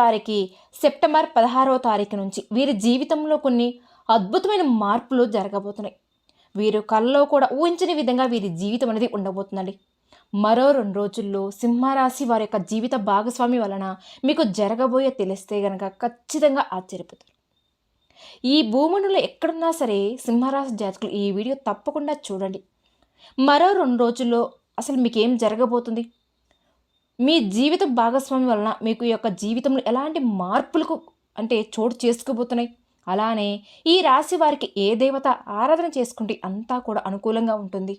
వారికి సెప్టెంబర్ పదహారవ తారీఖు నుంచి వీరి జీవితంలో కొన్ని అద్భుతమైన మార్పులు జరగబోతున్నాయి. వీరు కళ్ళలో కూడా ఊహించని విధంగా వీరి జీవితం అనేది ఉండబోతుందండి. మరో రెండు రోజుల్లో సింహరాశి వారి యొక్క జీవిత భాగస్వామి వలన మీకు జరగబోయే తెలిస్తే గనక ఖచ్చితంగా ఆశ్చర్యపోతారు. ఈ భూములలో ఎక్కడున్నా సరే సింహరాశి జాతకులు ఈ వీడియో తప్పకుండా చూడండి. మరో రెండు రోజుల్లో అసలు మీకేం జరగబోతుంది? మీ జీవిత భాగస్వామి వలన మీకు ఈ యొక్క జీవితంలో ఎలాంటి మార్పులకు అంటే చోటు చేసుకోబోతున్నాయి అలానే ఈ రాశి వారికి ఏ దేవత ఆరాధన చేసుకుంటే అంతా కూడా అనుకూలంగా ఉంటుంది?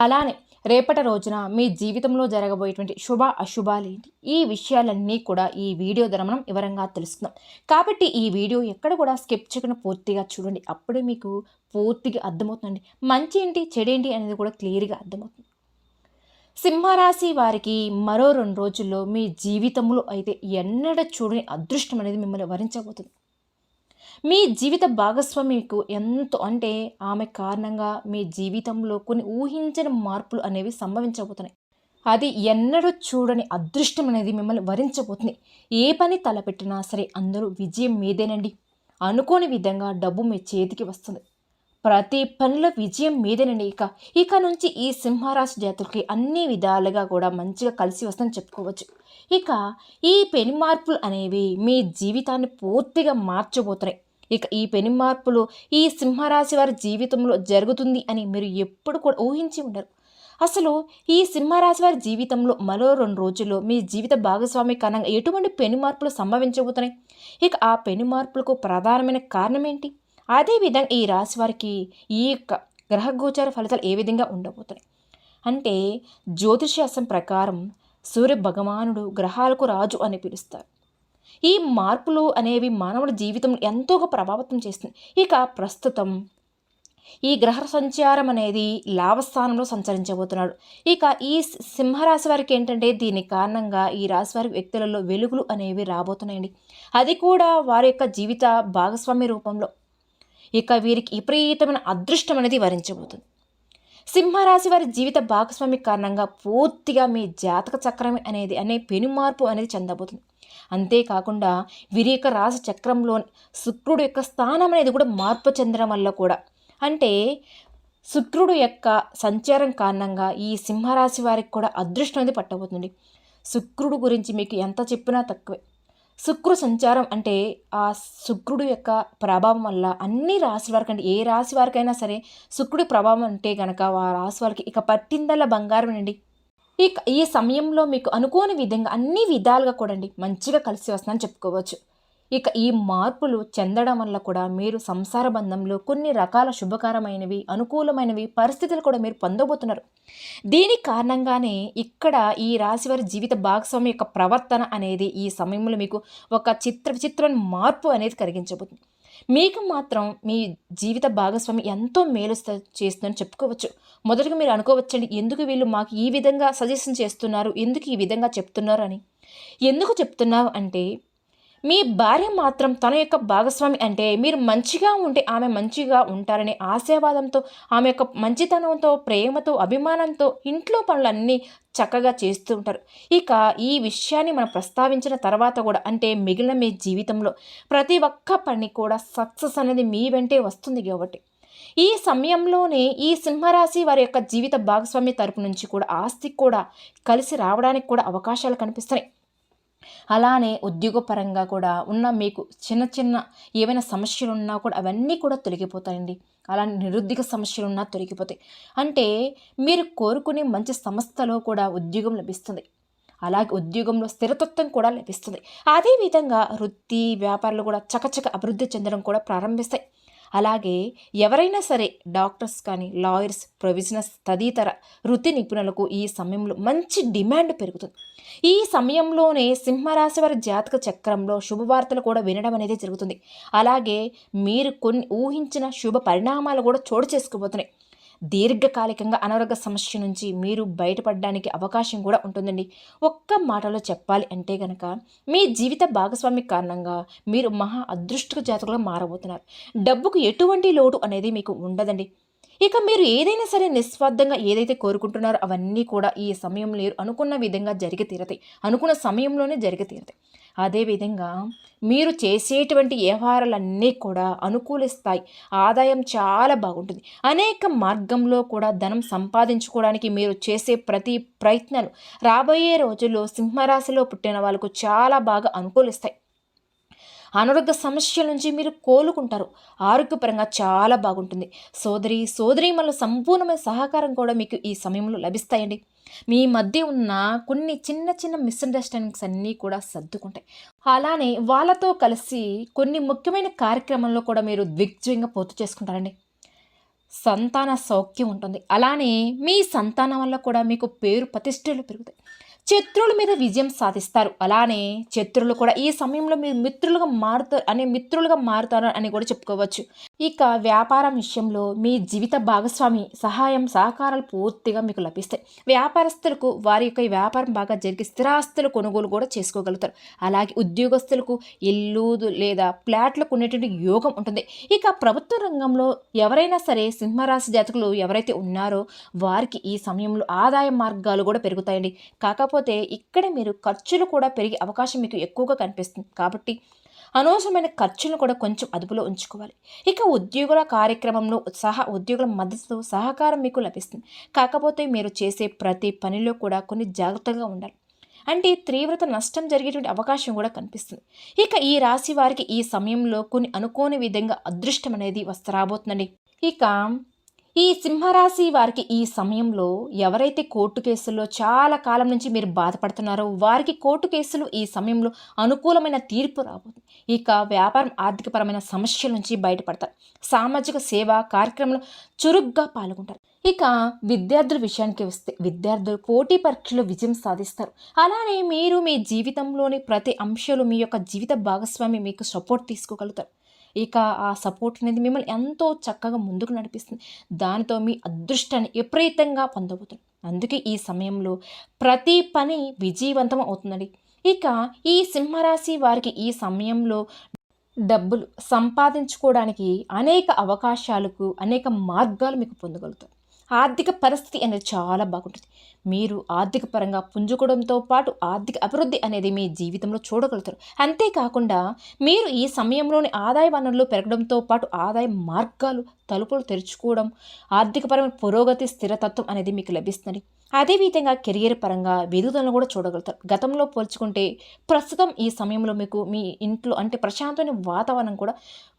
అలానే రేపటి రోజున మీ జీవితంలో జరగబోయేటువంటి శుభ అశుభాలేంటి ఈ విషయాలన్నీ కూడా ఈ వీడియో ద్వారా మనం వివరంగా తెలుసుకుందాం. కాబట్టి ఈ వీడియో ఎక్కడ కూడా స్కిప్ చేయకుండా పూర్తిగా చూడండి. అప్పుడే మీకు పూర్తిగా అర్థమవుతుందండి. మంచి ఏంటి చెడేంటి అనేది కూడా క్లియర్గా అర్థమవుతుంది. సింహరాశి వారికి మరో రెండు రోజుల్లో మీ జీవితంలో అయితే ఎన్నడ చూడని అదృష్టం అనేది మిమ్మల్ని వరించబోతుంది. మీ జీవిత భాగస్వామికు ఎంతో అంటే ఆమె కారణంగా మీ జీవితంలో కొన్ని ఊహించని మార్పులు అనేవి సంభవించబోతున్నాయి. అది ఎన్నడూ చూడని అదృష్టం అనేది మిమ్మల్ని వరించబోతుంది. ఏ పని తలపెట్టినా సరే అందరూ విజయం మీదేనండి. అనుకోని విధంగా డబ్బు మీ చేతికి వస్తుంది. ప్రతి పనిలో విజయం మీదేనండి ఇక ఇక నుంచి ఈ సింహరాశి జాతులకి అన్ని విధాలుగా కూడా మంచిగా కలిసి వస్తుందని చెప్పుకోవచ్చు. ఇక ఈ పెను మార్పులు అనేవి మీ జీవితాన్ని పూర్తిగా మార్చబోతున్నాయి. ఇక ఈ పెను మార్పులు ఈ సింహరాశి వారి జీవితంలో జరుగుతుంది అని మీరు ఎప్పుడు కూడా ఊహించి ఉండరు. అసలు ఈ సింహరాశి వారి జీవితంలో మరో రెండు రోజుల్లో మీ జీవిత భాగస్వామి కారణంగా ఎటువంటి పెను మార్పులు సంభవించబోతున్నాయి? ఇక ఆ పెను మార్పులకు ప్రధానమైన కారణం ఏంటి? అదేవిధంగా ఈ రాశి వారికి ఈ యొక్క గ్రహగోచార ఫలితాలు ఏ విధంగా ఉండబోతున్నాయి? అంటే జ్యోతిషాస్త్రం ప్రకారం సూర్య భగవానుడు గ్రహాలకు రాజు అని పిలుస్తారు. ఈ మార్పులు అనేవి మానవుడి జీవితం ఎంతోగా ప్రభావితం చేస్తుంది. ఇక ప్రస్తుతం ఈ గ్రహ సంచారం అనేది లాభస్థానంలో సంచరించబోతున్నాడు. ఇక ఈ సింహరాశి వారికి ఏంటంటే దీని కారణంగా ఈ రాశి వారి వ్యక్తులలో వెలుగులు అనేవి రాబోతున్నాయండి. అది కూడా వారి యొక్క జీవిత భాగస్వామి రూపంలో ఇక వీరికి విపరీతమైన అదృష్టం అనేది వరించబోతుంది. సింహరాశి వారి జీవిత భాగస్వామి కారణంగా పూర్తిగా మీ జాతక చక్రం అనేది అనే పెను మార్పు అనేది చెందబోతుంది. అంతేకాకుండా వీరి యొక్క రాశి చక్రంలో శుక్రుడు యొక్క స్థానం అనేది కూడా మార్పు చెందడం వల్ల కూడా. అంటే శుక్రుడు యొక్క సంచారం కారణంగా ఈ సింహరాశి వారికి కూడా అదృష్టం అనేది పట్టబోతుంది. శుక్రుడు గురించి మీకు ఎంత చెప్పినా తక్కువే. శుక్రు సంచారం అంటే ఆ శుక్రుడు యొక్క ప్రభావం వల్ల అన్ని రాశి వారికి అంటే ఏ రాశి వారికైనా సరే శుక్రుడి ప్రభావం అంటే గనక ఆ రాశి వారికి ఇక పట్టిందల్లా బంగారం అండి. ఈ ఈ సమయంలో మీకు అనుకోని విధంగా అన్ని విధాలుగా కూడా అండి మంచిగా కలిసి వస్తుందని చెప్పుకోవచ్చు. ఇక ఈ మార్పులు చెందడం వల్ల కూడా మీరు సంసార బంధంలో కొన్ని రకాల శుభకరమైనవి అనుకూలమైనవి పరిస్థితులు కూడా మీరు పొందబోతున్నారు. దీని కారణంగానే ఇక్కడ ఈ రాశివారి జీవిత భాగస్వామి యొక్క ప్రవర్తన అనేది ఈ సమయంలో మీకు ఒక చిత్ర విచిత్రమైన మార్పు అనేది కలిగించబోతుంది. మీకు మాత్రం మీ జీవిత భాగస్వామి ఎంతో మేలు చేస్తుందని చెప్పుకోవచ్చు. మొదటగా మీరు అనుకోవచ్చండి ఎందుకు వీళ్ళు మాకు ఈ విధంగా సజెషన్ చేస్తున్నారు ఎందుకు ఈ విధంగా చెప్తున్నారు అని. ఎందుకు చెప్తున్నావు అంటే మీ భార్య మాత్రం తన యొక్క భాగస్వామి అంటే మీరు మంచిగా ఉంటే ఆమె మంచిగా ఉంటారనే ఆశీర్వాదంతో ఆమె యొక్క మంచితనంతో ప్రేమతో అభిమానంతో ఇంట్లో పనులన్నీ చక్కగా చేస్తూ ఉంటారు. ఇక ఈ విషయాన్ని మనం ప్రస్తావించిన తర్వాత కూడా అంటే మిగిలిన మీ జీవితంలో ప్రతి ఒక్క పని కూడా సక్సెస్ అనేది మీ వెంటే వస్తుంది కాబట్టి. ఈ సమయంలోనే ఈ సింహరాశి వారి యొక్క జీవిత భాగస్వామి తరపు నుంచి కూడా ఆస్తి కూడా కలిసి రావడానికి కూడా అవకాశాలు కనిపిస్తున్నాయి. అలానే ఉద్యోగపరంగా కూడా ఉన్న మీకు చిన్న చిన్న ఏవైనా సమస్యలు ఉన్నా కూడా అవన్నీ కూడా తొలగిపోతాయండి. అలానే నిరుద్యోగ సమస్యలు ఉన్నా తొలగిపోతాయి. అంటే మీరు కోరుకునే మంచి సంస్థలో కూడా ఉద్యోగం లభిస్తుంది. అలాగే ఉద్యోగంలో స్థిరతత్వం కూడా లభిస్తుంది. అదేవిధంగా వృత్తి వ్యాపారాలు కూడా చకచక అభివృద్ధి చెందడం కూడా ప్రారంభిస్తాయి. అలాగే ఎవరైనా సరే డాక్టర్స్ కానీ లాయర్స్ ప్రొవిజనర్స్ తదితర వృత్తి నిపుణులకు ఈ సమయంలో మంచి డిమాండ్ పెరుగుతుంది. ఈ సమయంలోనే సింహరాశి వారి జాతక చక్రంలో శుభవార్తలు కూడా వినడం అనేది జరుగుతుంది. అలాగే మీరు కొన్ని ఊహించిన శుభ పరిణామాలు కూడా చోటు చేసుకోబోతున్నాయి దీర్ఘకాలికంగా అనారోగ్య సమస్య నుంచి మీరు బయటపడడానికి అవకాశం కూడా ఉంటుందండి. ఒక్క మాటలో చెప్పాలి అంటే గనక మీ జీవిత భాగస్వామి కారణంగా మీరు మహా అదృష్ట జాతకులుగా మారబోతున్నారు. డబ్బుకు ఎటువంటి లోటు అనేది మీకు ఉండదండి. ఇక మీరు ఏదైనా సరే నిస్వార్థంగా ఏదైతే కోరుకుంటున్నారో అవన్నీ కూడా ఈ సమయం లేరు అనుకున్న విధంగా జరిగి తీరతాయి. అనుకున్న సమయంలోనే జరిగి తీరతాయి. అదేవిధంగా మీరు చేసేటువంటి వ్యవహారాలన్నీ కూడా అనుకూలిస్తాయి ఆదాయం చాలా బాగుంటుంది. అనేక మార్గంలో కూడా ధనం సంపాదించుకోవడానికి మీరు చేసే ప్రతి ప్రయత్నాలు రాబోయే రోజుల్లో సింహరాశిలో పుట్టిన వాళ్ళకు చాలా బాగా అనుకూలిస్తాయి. అనారోగ్య సమస్యల నుంచి మీరు కోలుకుంటారు. ఆరోగ్యపరంగా చాలా బాగుంటుంది. సోదరి సోదరి మళ్ళీ సంపూర్ణమైన సహకారం కూడా మీకు ఈ సమయంలో లభిస్తాయండి. మీ మధ్య ఉన్న కొన్ని చిన్న చిన్న మిస్అండర్స్టాండింగ్స్ అన్నీ కూడా సర్దుకుంటాయి. అలానే వాళ్ళతో కలిసి కొన్ని ముఖ్యమైన కార్యక్రమంలో కూడా మీరు దిగ్విజయంగా పూర్తి చేసుకుంటారండి. సంతాన సౌఖ్యం ఉంటుంది. అలానే మీ సంతానం వల్ల కూడా మీకు పేరు ప్రతిష్టలు పెరుగుతాయి. శత్రువుల మీద విజయం సాధిస్తారు. అలానే శత్రువులు కూడా ఈ సమయంలో మీరు మిత్రులుగా మారుతారు అనే మిత్రులుగా మారుతారు అని కూడా చెప్పుకోవచ్చు. ఇక వ్యాపారం విషయంలో మీ జీవిత భాగస్వామి సహాయం సహకారాలు పూర్తిగా మీకు లభిస్తాయి. వ్యాపారస్తులకు వారి యొక్క వ్యాపారం బాగా జరిగి స్థిరాస్తులు కొనుగోలు కూడా చేసుకోగలుగుతారు. అలాగే ఉద్యోగస్తులకు ఇల్లు లేదా ఫ్లాట్లకు ఉండేటువంటి యోగం ఉంటుంది. ఇక ప్రభుత్వ రంగంలో ఎవరైనా సరే సింహరాశి జాతకులు ఎవరైతే ఉన్నారో వారికి ఈ సమయంలో ఆదాయ మార్గాలు కూడా పెరుగుతాయండి. కాకపోతే ఇక్కడే మీరు ఖర్చులు కూడా పెరిగే అవకాశం మీకు ఎక్కువగా కనిపిస్తుంది. కాబట్టి అనవసరమైన ఖర్చులను కూడా కొంచెం అదుపులో ఉంచుకోవాలి. ఇక ఉద్యోగుల కార్యక్రమంలో సహా ఉద్యోగుల మద్దతు సహకారం మీకు లభిస్తుంది. కాకపోతే మీరు చేసే ప్రతి పనిలో కూడా కొన్ని జాగ్రత్తగా ఉండాలి. అంటే తీవ్రత నష్టం జరిగేటువంటి అవకాశం కూడా కనిపిస్తుంది. ఇక ఈ రాశి వారికి ఈ సమయంలో కొన్ని అనుకోని విధంగా అదృష్టం అనేది వస్త రాబోతుందండి. ఇక ఈ సింహరాశి వారికి ఈ సమయంలో ఎవరైతే కోర్టు కేసుల్లో చాలా కాలం నుంచి మీరు బాధపడుతున్నారో వారికి కోర్టు కేసులు ఈ సమయంలో అనుకూలమైన తీర్పు రాబోతుంది. ఇక వ్యాపారం ఆర్థికపరమైన సమస్యల నుంచి బయటపడతారు. సామాజిక సేవ కార్యక్రమంలో చురుగ్గా పాల్గొంటారు. ఇక విద్యార్థుల విషయానికి వస్తే విద్యార్థులు పోటీ పరీక్షలో విజయం సాధిస్తారు. అలానే మీరు మీ జీవితంలోని ప్రతి అంశాలు మీ యొక్క జీవిత భాగస్వామి మీకు సపోర్ట్ తీసుకోగలుగుతారు. ఇక ఆ సపోర్ట్ అనేది మిమ్మల్ని ఎంతో చక్కగా ముందుకు నడిపిస్తుంది. దానితో మీ అదృష్టాన్ని విపరీతంగా పొందబోతుంది. అందుకే ఈ సమయంలో ప్రతి పని విజయవంతం అవుతుందండి. ఇక ఈ సింహరాశి వారికి ఈ సమయంలో డబ్బులు సంపాదించుకోవడానికి అనేక అవకాశాలకు అనేక మార్గాలు మీకు పొందగలుగుతారు. ఆర్థిక పరిస్థితి అనేది చాలా బాగుంటుంది. మీరు ఆర్థిక పరంగా పుంజుకోవడంతో పాటు ఆర్థిక అభివృద్ధి అనేది మీ జీవితంలో చూడగలుగుతారు. అంతేకాకుండా మీరు ఈ సమయంలోని ఆదాయ వనరులు పెరగడంతో పాటు ఆదాయ మార్గాలు తలుపులు తెరుచుకోవడం ఆర్థికపరమైన పురోగతి స్థిరతత్వం అనేది మీకు లభిస్తుంది అదేవిధంగా కెరియర్ పరంగా వెదుగుదలను కూడా చూడగలుగుతారు. గతంలో పోల్చుకుంటే ప్రస్తుతం ఈ సమయంలో మీకు మీ ఇంట్లో అంటే ప్రశాంతమైన వాతావరణం కూడా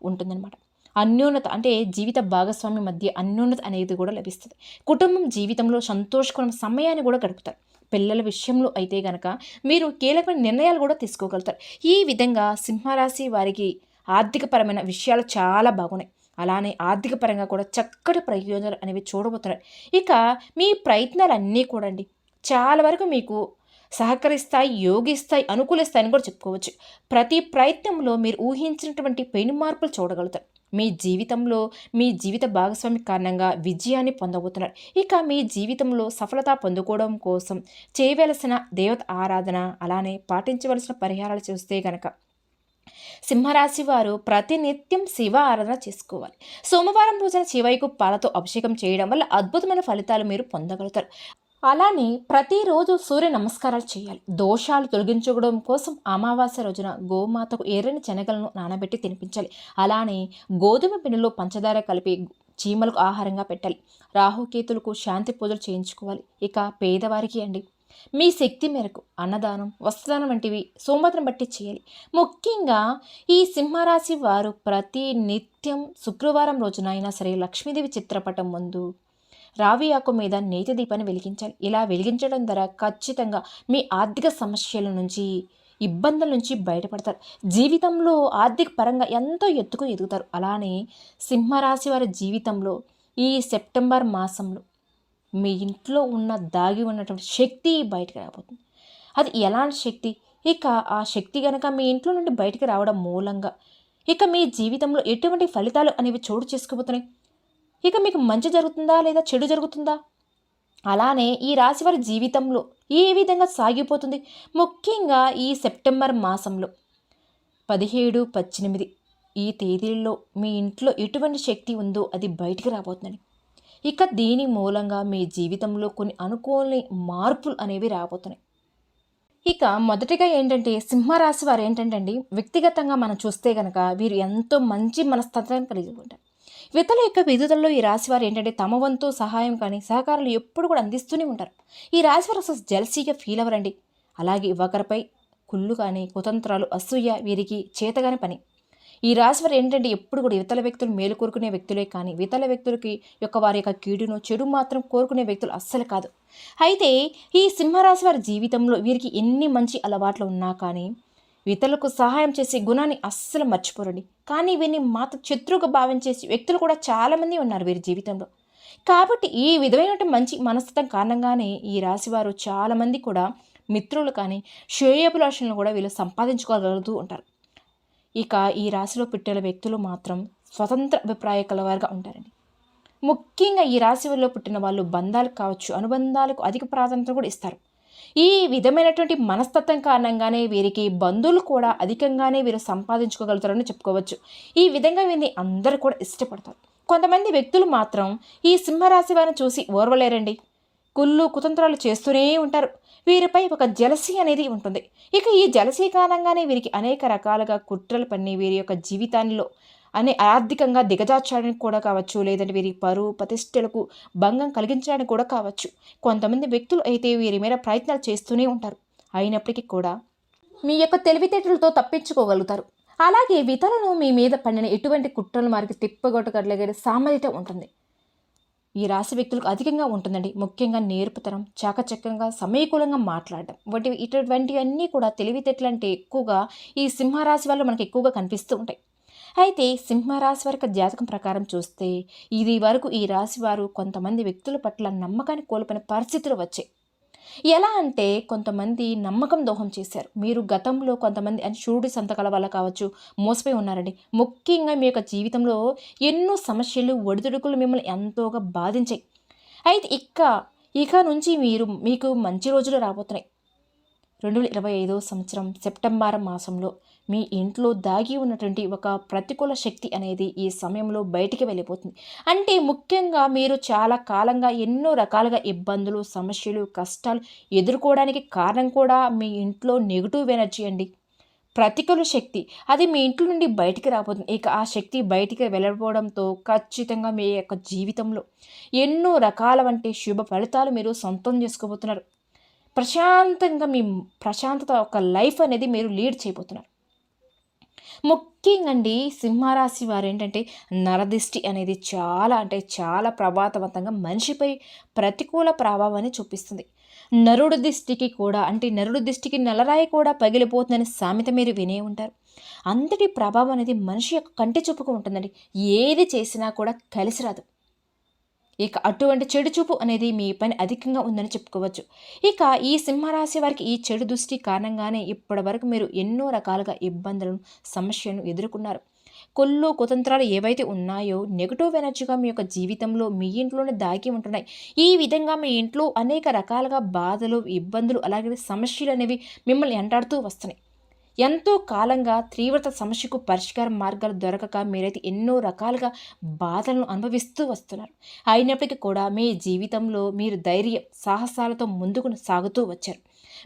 ఉంటుందన్నమాట. అన్యోన్యత అంటే జీవిత భాగస్వామి మధ్య అన్యోన్యత అనేది కూడా లభిస్తుంది. కుటుంబం జీవితంలో సంతోషకరమైన సమయాన్ని కూడా గడుపుతారు. పిల్లల విషయంలో అయితే గనక మీరు కీలకమైన నిర్ణయాలు కూడా తీసుకోగలుగుతారు. ఈ విధంగా సింహరాశి వారికి ఆర్థికపరమైన విషయాలు చాలా బాగున్నాయి. అలానే ఆర్థిక పరంగా కూడా చక్కటి ప్రయోజనాలు అనేవి చూడబోతున్నారు. ఇక మీ ప్రయత్నాలన్నీ కూడా అండి చాలా వరకు మీకు సహకరిస్తాయి యోగిస్తాయి అనుకూలిస్తాయని కూడా చెప్పుకోవచ్చు. ప్రతి ప్రయత్నంలో మీరు ఊహించినటువంటి పెను మార్పులు చూడగలుగుతారు. మీ జీవితంలో మీ జీవిత భాగస్వామి కారణంగా విజయాన్ని పొందబోతున్నారు. ఇక మీ జీవితంలో సఫలత పొందుకోవడం కోసం చేయవలసిన దేవత ఆరాధన అలానే పాటించవలసిన పరిహారాలు చూస్తే గనక సింహరాశి వారు ప్రతినిత్యం శివ ఆరాధన చేసుకోవాలి. సోమవారం రోజున శివయ్యకు పాలతో అభిషేకం చేయడం వల్ల అద్భుతమైన ఫలితాలు మీరు పొందగలుగుతారు. అలానే ప్రతిరోజు సూర్య నమస్కారాలు చేయాలి. దోషాలు తొలగించుకోవడం కోసం అమావాస్య రోజున గోమాతకు ఎర్రని శనగలను నానబెట్టి తినిపించాలి. అలానే గోధుమ పిండిలో పంచదార కలిపి చీమలకు ఆహారంగా పెట్టాలి. రాహుకేతులకు శాంతి పూజలు చేయించుకోవాలి. ఇక పేదవారికి అండి మీ శక్తి మేరకు అన్నదానం వస్త్రదానం వంటివి సోమవారం బట్టి చేయాలి. ముఖ్యంగా ఈ సింహరాశి వారు ప్రతి నిత్యం శుక్రవారం రోజున అయినా సరే లక్ష్మీదేవి చిత్రపటం ముందు రావి ఆకు మీద నేతి దీపాన్ని వెలిగించాలి ఇలా వెలిగించడం ద్వారా ఖచ్చితంగా మీ ఆర్థిక సమస్యల నుంచి ఇబ్బందుల నుంచి బయటపడతారు. జీవితంలో ఆర్థిక పరంగా ఎంతో ఎత్తుకు ఎదుగుతారు. అలానే సింహరాశి వారి జీవితంలో ఈ సెప్టెంబర్ మాసంలో మీ ఇంట్లో ఉన్న దాగి ఉన్నటువంటి శక్తి బయటకు రాబోతుంది. అది ఎలాంటి శక్తి? ఇక ఆ శక్తి కనుక మీ ఇంట్లో నుండి బయటకు రావడం మూలంగా ఇక మీ జీవితంలో ఎటువంటి ఫలితాలు అనేవి చోటు చేసుకోబోతున్నాయి? ఇక మీకు మంచి జరుగుతుందా లేదా చెడు జరుగుతుందా? అలానే ఈ రాశి వారి జీవితంలో ఏ విధంగా సాగిపోతుంది? ముఖ్యంగా ఈ సెప్టెంబర్ మాసంలో పదిహేడు పద్దెనిమిది ఈ తేదీల్లో మీ ఇంట్లో ఎటువంటి శక్తి ఉందో అది బయటికి రాబోతుందని ఇక దీని మూలంగా మీ జీవితంలో కొన్ని అనుకోని మార్పులు అనేవి రాబోతున్నాయి. ఇక మొదటిగా ఏంటంటే సింహరాశి వారు ఏంటంటే అండి వ్యక్తిగతంగా మనం చూస్తే కనుక వీరు ఎంతో మంచి మనస్తత్వాన్ని కలిగి ఉంటారు. వితల యొక్క విధులలో ఈ రాశి వారు ఏంటంటే తమ వంతు సహాయం కానీ సహకారాలు ఎప్పుడు కూడా అందిస్తూనే ఉంటారు. ఈ రాశి వారు అసలు జెల్సీగా ఫీల్ అవ్వరండి. అలాగే ఒకరిపై కుళ్ళు కానీ కుతంత్రాలు అసూయ వీరికి చేతగాని పని. ఈ రాశి వారు ఏంటంటే ఎప్పుడు కూడా ఇతర వ్యక్తులు మేలు కోరుకునే వ్యక్తులే కానీ ఇతర వ్యక్తులకి యొక్క వారి యొక్క కీడును చెడు మాత్రం కోరుకునే వ్యక్తులు అస్సలు కాదు. అయితే ఈ సింహరాశి వారి జీవితంలో వీరికి ఎన్ని మంచి అలవాట్లు ఉన్నా కానీ ఇతరులకు సహాయం చేసే గుణాన్ని అస్సలు మర్చిపోరండి. కానీ వీరిని మాత శత్రువుగా భావించేసి వ్యక్తులు కూడా చాలామంది ఉన్నారు వీరి జీవితంలో. కాబట్టి ఈ విధమైన మంచి మనస్తత్వం కారణంగానే ఈ రాశివారు చాలామంది కూడా మిత్రులు కానీ శ్రేయభిలాషలను కూడా వీళ్ళు సంపాదించుకోగలుగుతూ ఉంటారు. ఇక ఈ రాశిలో పుట్టిన వ్యక్తులు మాత్రం స్వతంత్ర అభిప్రాయ కలవారుగా ఉంటారండి. ముఖ్యంగా ఈ రాశిలో పుట్టిన వాళ్ళు బంధాలకు కావచ్చు అనుబంధాలకు అధిక ప్రాధాన్యత కూడా ఇస్తారు. ఈ విధమైనటువంటి మనస్తత్వం కారణంగానే వీరికి బంధువులు కూడా అధికంగానే వీరు సంపాదించుకోగలుగుతారని చెప్పుకోవచ్చు. ఈ విధంగా వీరిని అందరూ కూడా ఇష్టపడతారు. కొంతమంది వ్యక్తులు మాత్రం ఈ సింహరాశి వారిని చూసి ఓర్వలేరండి. కుళ్ళు కుతంత్రాలు చేస్తూనే ఉంటారు. వీరిపై ఒక జలసీ అనేది ఉంటుంది. ఇక ఈ జలసీ కారణంగానే వీరికి అనేక రకాలుగా కుట్రలు పన్ని వీరి యొక్క జీవితాల్లో అనే ఆర్థికంగా దిగజార్చడానికి కూడా కావచ్చు లేదంటే వీరి పరువు ప్రతిష్టలకు భంగం కలిగించడానికి కూడా కావచ్చు. కొంతమంది వ్యక్తులు అయితే వీరి మీద ప్రయత్నాలు చేస్తూనే ఉంటారు. అయినప్పటికీ కూడా మీ యొక్క తెలివితేటలతో తప్పించుకోగలుగుతారు. అలాగే ఇతరులను మీ మీద పడిన ఎటువంటి కుట్రలు మారికి తిప్పగొట్టగలిగే సామర్థ్యత ఉంటుంది. ఈ రాశి వ్యక్తులకు అధికంగా ఉంటుందండి. ముఖ్యంగా నేర్పుతనం చాకచక్యంగా సమయకూలంగా మాట్లాడడం వంటి ఇటువంటివన్నీ కూడా తెలివితేటలు అంటే ఎక్కువగా ఈ సింహరాశి వల్ల మనకి ఎక్కువగా కనిపిస్తూ ఉంటాయి. అయితే సింహరాశి వరకు జాతకం ప్రకారం చూస్తే ఇది వరకు ఈ రాశి వారు కొంతమంది వ్యక్తుల పట్ల నమ్మకాన్ని కోల్పోయిన పరిస్థితులు వచ్చాయి. ఎలా అంటే కొంతమంది నమ్మకం దోహం చేశారు. మీరు గతంలో కొంతమంది అని షూడి సంతకాల వల్ల కావచ్చు మోసపోయి ఉన్నారండి. ముఖ్యంగా మీ యొక్క జీవితంలో ఎన్నో సమస్యలు ఒడిదుడుకులు మిమ్మల్ని ఎంతోగా బాధించాయి. అయితే ఇక ఇక నుంచి మీరు మీకు మంచి రోజులు రాబోతున్నాయి. రెండు వేల ఇరవై ఐదో సంవత్సరం సెప్టెంబర్ మాసంలో మీ ఇంట్లో దాగి ఉన్నటువంటి ఒక ప్రతికూల శక్తి అనేది ఈ సమయంలో బయటికి వెళ్ళిపోతుంది. అంటే ముఖ్యంగా మీరు చాలా కాలంగా ఎన్నో రకాలుగా ఇబ్బందులు సమస్యలు కష్టాలు ఎదుర్కోవడానికి కారణం కూడా మీ ఇంట్లో నెగిటివ్ ఎనర్జీ అండి. ప్రతికూల శక్తి అది మీ ఇంట్లో నుండి బయటికి రాబోతుంది. ఇక ఆ శక్తి బయటికి వెళ్ళకపోవడంతో ఖచ్చితంగా మీ యొక్క జీవితంలో ఎన్నో రకాల వంటి శుభ ఫలితాలు మీరు సొంతం చేసుకోబోతున్నారు. ప్రశాంతంగా మీ ప్రశాంతత ఒక లైఫ్ అనేది మీరు లీడ్ చేయబోతున్నారు. ముఖ్యంగా అండి సింహరాశి వారు ఏంటంటే నరదిష్టి అనేది చాలా అంటే చాలా ప్రభావవంతంగా మనిషిపై ప్రతికూల ప్రభావాన్ని చూపిస్తుంది. నరుడు దిష్టికి కూడా అంటే నరుడు దిష్టికి నలరాయి కూడా పగిలిపోతుందని సామెత మీరు వినే ఉంటారు. అంతటి ప్రభావం అనేది మనిషి యొక్క కంటి చూపుకు ఉంటుందండి. ఏది చేసినా కూడా కలిసి రాదు. ఇక అటువంటి చెడు చూపు అనేది మీ పని అధికంగా ఉందని చెప్పుకోవచ్చు. ఇక ఈ సింహరాశి వారికి ఈ చెడు దృష్టి కారణంగానే ఇప్పటి వరకు మీరు ఎన్నో రకాలుగా ఇబ్బందులను సమస్యలను ఎదుర్కొన్నారు. కొల్లు కుతంత్రాలు ఏవైతే ఉన్నాయో నెగటివ్ ఎనర్జీగా మీ యొక్క జీవితంలో మీ ఇంట్లోనే దాగి ఉంటున్నాయి. ఈ విధంగా మీ ఇంట్లో అనేక రకాలుగా బాధలు ఇబ్బందులు అలాగే సమస్యలు అనేవి మిమ్మల్ని ఎంటాడుతూ వస్తున్నాయి. ఎంతో కాలంగా తీవ్రత సమస్యకు పరిష్కార మార్గాలు దొరకక మీరైతే ఎన్నో రకాలుగా బాధలను అనుభవిస్తూ వస్తున్నారు. అయినప్పటికీ కూడా మీ జీవితంలో మీరు ధైర్యం సాహసాలతో ముందుకు సాగుతూ వచ్చారు.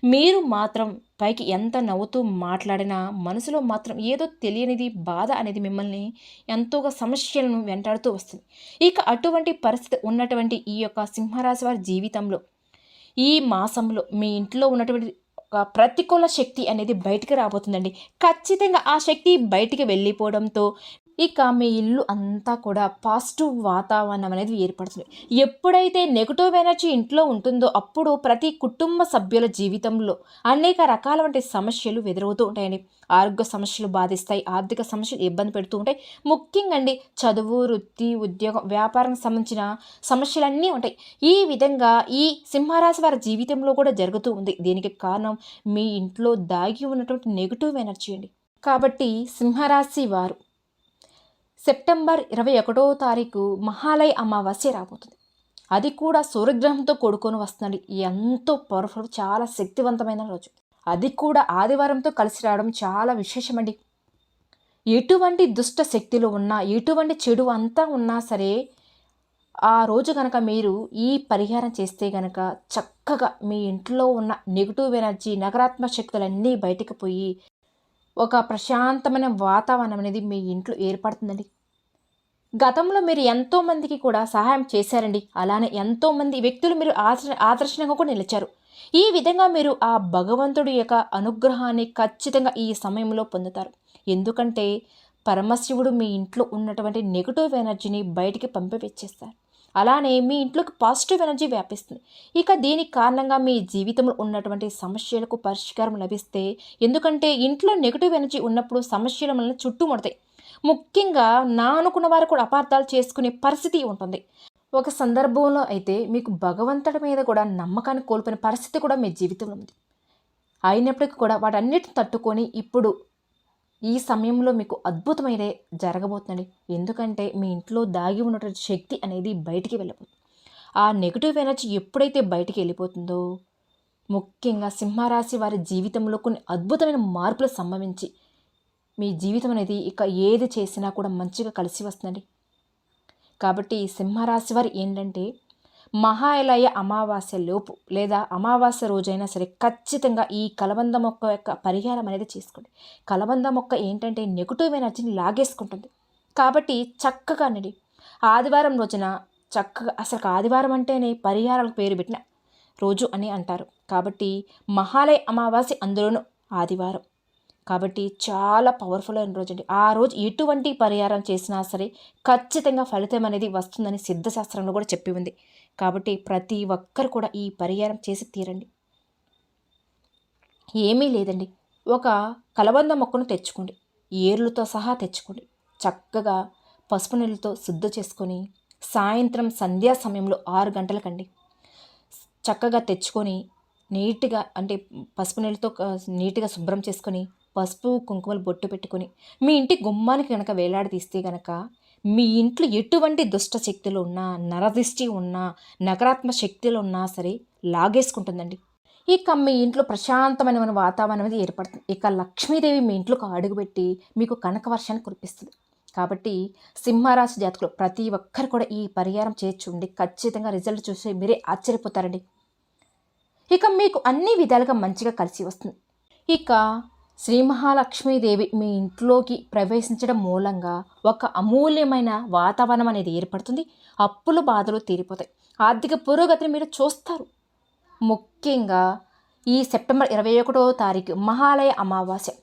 మీరు మాత్రం పైకి ఎంత నవ్వుతూ మాట్లాడినా మనసులో మాత్రం ఏదో తెలియనిది బాధ అనేది మిమ్మల్ని ఎంతోగా సమస్యలను వెంటాడుతూ వస్తుంది. ఇక అటువంటి పరిస్థితి ఉన్నటువంటి ఈ యొక్క సింహరాశి వారి జీవితంలో ఈ మాసంలో మీ ఇంట్లో ఉన్నటువంటి ప్రతికూల శక్తి అనేది బయటికి రాబోతుందండి. ఖచ్చితంగా ఆ శక్తి బయటికి వెళ్ళిపోవడంతో ఇక మీ ఇల్లు అంతా కూడా పాజిటివ్ వాతావరణం అనేది ఏర్పడుతుంది. ఎప్పుడైతే నెగటివ్ ఎనర్జీ ఇంట్లో ఉంటుందో అప్పుడు ప్రతి కుటుంబ సభ్యుల జీవితంలో అనేక రకాల వంటి సమస్యలు ఎదురవుతూ ఉంటాయండి. ఆరోగ్య సమస్యలు బాధిస్తాయి ఆర్థిక సమస్యలు ఇబ్బంది పెడుతూ ఉంటాయి. ముఖ్యంగా అండి చదువు వృత్తి ఉద్యోగం వ్యాపారం సంబంధించిన సమస్యలన్నీ ఉంటాయి. ఈ విధంగా ఈ సింహరాశి వారి జీవితంలో కూడా జరుగుతూ ఉంది. దీనికి కారణం మీ ఇంట్లో దాగి ఉన్నటువంటి నెగిటివ్ ఎనర్జీ అండి. కాబట్టి సింహరాశి వారు సెప్టెంబర్ ఇరవై ఒకటో తారీఖు మహాలయ అమావాస్య రాబోతుంది. అది కూడా సూర్యగ్రహంతో కూడుకొని వస్తుంది ఎంతో పవర్ఫుల్ చాలా శక్తివంతమైన రోజు. అది కూడా ఆదివారంతో కలిసి రావడం చాలా విశేషమండి. ఎటువంటి దుష్ట శక్తులు ఉన్నా ఎటువంటి చెడు అంతా ఉన్నా సరే ఆ రోజు కనుక మీరు ఈ పరిహారం చేస్తే కనుక చక్కగా మీ ఇంట్లో ఉన్న నెగిటివ్ ఎనర్జీ నకారాత్మక శక్తులన్నీ బయటకు పోయి ఒక ప్రశాంతమైన వాతావరణం అనేది మీ ఇంట్లో ఏర్పడుతుందండి. గతంలో మీరు ఎంతోమందికి కూడా సహాయం చేశారండి. అలానే ఎంతోమంది వ్యక్తులు మీరు ఆదర్శ ఆదర్శనంగా కూడా నిలిచారు. ఈ విధంగా మీరు ఆ భగవంతుడి యొక్క అనుగ్రహాన్ని ఖచ్చితంగా ఈ సమయంలో పొందుతారు. ఎందుకంటే పరమశివుడు మీ ఇంట్లో ఉన్నటువంటి నెగిటివ్ ఎనర్జీని బయటికి పంపివచ్చేస్తారు అలానే మీ ఇంట్లోకి పాజిటివ్ ఎనర్జీ వ్యాపిస్తుంది. ఇక దీనికి కారణంగా మీ జీవితంలో ఉన్నటువంటి సమస్యలకు పరిష్కారం లభిస్తే ఎందుకంటే ఇంట్లో నెగిటివ్ ఎనర్జీ ఉన్నప్పుడు సమస్యలు మనల్ని చుట్టుముడతాయి. ముఖ్యంగా నా అనుకున్న వారు కూడా అపార్థాలు చేసుకునే పరిస్థితి ఉంటుంది. ఒక సందర్భంలో అయితే మీకు భగవంతుడి మీద కూడా నమ్మకాన్ని కోల్పోయిన పరిస్థితి కూడా మీ జీవితంలో ఉంది. అయినప్పటికీ కూడా వాటన్నిటిని తట్టుకొని ఇప్పుడు ఈ సమయంలో మీకు అద్భుతమైనదే జరగబోతుందండి. ఎందుకంటే మీ ఇంట్లో దాగి ఉన్నటువంటి శక్తి అనేది బయటికి వెళ్ళబోతుంది ఆ నెగిటివ్ ఎనర్జీ ఎప్పుడైతే బయటికి వెళ్ళిపోతుందో ముఖ్యంగా సింహరాశి వారి జీవితంలో కొన్ని అద్భుతమైన మార్పులు సంభవించి మీ జీవితం అనేది ఇక ఏది చేసినా కూడా మంచిగా కలిసి వస్తుందండి. కాబట్టి సింహరాశి వారు ఏంటంటే మహాలయ అమావాస్య లోపు లేదా అమావాస్య రోజైనా సరే ఖచ్చితంగా ఈ కలబంద మొక్క యొక్క పరిహారం అనేది చేసుకోండి. కలబంద మొక్క ఏంటంటే నెగిటివ్ ఎనర్జీని లాగేసుకుంటుంది. కాబట్టి చక్కగా నడి ఆదివారం రోజున చక్కగా అసలు ఆదివారం అంటేనే పరిహారాలకు పేరు పెట్టిన రోజు అని అంటారు. కాబట్టి మహాలయ అమావాస్య అందులోనూ ఆదివారం. కాబట్టి చాలా పవర్ఫుల్ అయిన రోజు అండి. ఆ రోజు ఎటువంటి పరిహారం చేసినా సరే ఖచ్చితంగా ఫలితం అనేది వస్తుందని సిద్ధశాస్త్రంలో కూడా చెప్పి ఉంది. కాబట్టి ప్రతి ఒక్కరు కూడా ఈ పరిహారం చేసి తీరండి. ఏమీ లేదండి. ఒక కలబంద మొక్కను తెచ్చుకోండి. ఏర్లతో సహా తెచ్చుకోండి. చక్కగా పసుపు నీళ్ళతో శుద్ధ చేసుకొని సాయంత్రం సంధ్యా సమయంలో ఆరు గంటలకండి. చక్కగా తెచ్చుకొని నీట్గా అంటే పసుపు నీళ్ళతో నీట్గా శుభ్రం చేసుకొని పసుపు కుంకుమలు బొట్టు పెట్టుకొని మీ ఇంటి గుమ్మానికి కనుక వేలాడదీస్తే గనక మీ ఇంట్లో ఎటువంటి దుష్ట శక్తులు ఉన్నా నరదిష్టి ఉన్నా నకారాత్మక శక్తులు ఉన్నా సరే లాగేసుకుంటుందండి. ఇక మీ ఇంట్లో ప్రశాంతమైన వాతావరణం అనేది ఏర్పడుతుంది. ఇక లక్ష్మీదేవి మీ ఇంట్లోకి అడుగుపెట్టి మీకు కనక వర్షాన్ని కురిపిస్తుంది. కాబట్టి సింహరాశి జాతకులు ప్రతి ఒక్కరు కూడా ఈ పరిహారం చేర్చుండి ఖచ్చితంగా రిజల్ట్ చూసి మీరే ఆశ్చర్యపోతారండి. ఇక మీకు అన్ని విధాలుగా మంచిగా కలిసి వస్తుంది. ఇక శ్రీ మహాలక్ష్మీదేవి మీ ఇంట్లోకి ప్రవేశించడం మూలంగా ఒక అమూల్యమైన వాతావరణం అనేది ఏర్పడుతుంది. అప్పుల బాధలు తీరిపోతాయి. ఆర్థిక పురోగతిని మీరు చూస్తారు. ముఖ్యంగా ఈ సెప్టెంబర్ ఇరవై ఒకటో తారీఖు మహాలయ అమావాస్య.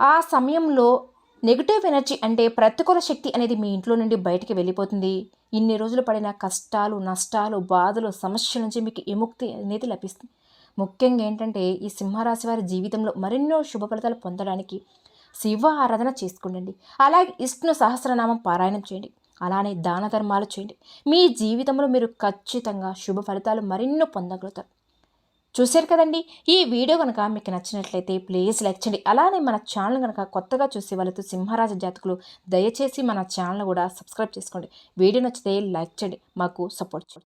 ఆ సమయంలో నెగిటివ్ ఎనర్జీ అంటే ప్రతికూల శక్తి అనేది మీ ఇంట్లో నుండి బయటికి వెళ్ళిపోతుంది. ఇన్ని రోజులు పడిన కష్టాలు నష్టాలు బాధలు సమస్యల నుంచి మీకు విముక్తి అనేది లభిస్తుంది. ముఖ్యంగా ఏంటంటే ఈ సింహరాశి వారి జీవితంలో మరెన్నో శుభ ఫలితాలు పొందడానికి శివ ఆరాధన చేసుకుండండి. అలాగే విష్ణు సహస్రనామం పారాయణం చేయండి. అలానే దాన ధర్మాలు చేయండి. మీ జీవితంలో మీరు ఖచ్చితంగా శుభ ఫలితాలు మరెన్నో పొందగలుగుతారు. చూశారు కదండి? ఈ వీడియో కనుక మీకు నచ్చినట్లయితే ప్లీజ్ లైక్ చేయండి. అలానే మన ఛానల్ కనుక కొత్తగా చూసే వాళ్ళతో సింహరాజ జాతకులు దయచేసి మన ఛానల్ కూడా సబ్స్క్రైబ్ చేసుకోండి. వీడియో నచ్చితే లైక్ చేయండి. మాకు సపోర్ట్ చేయండి.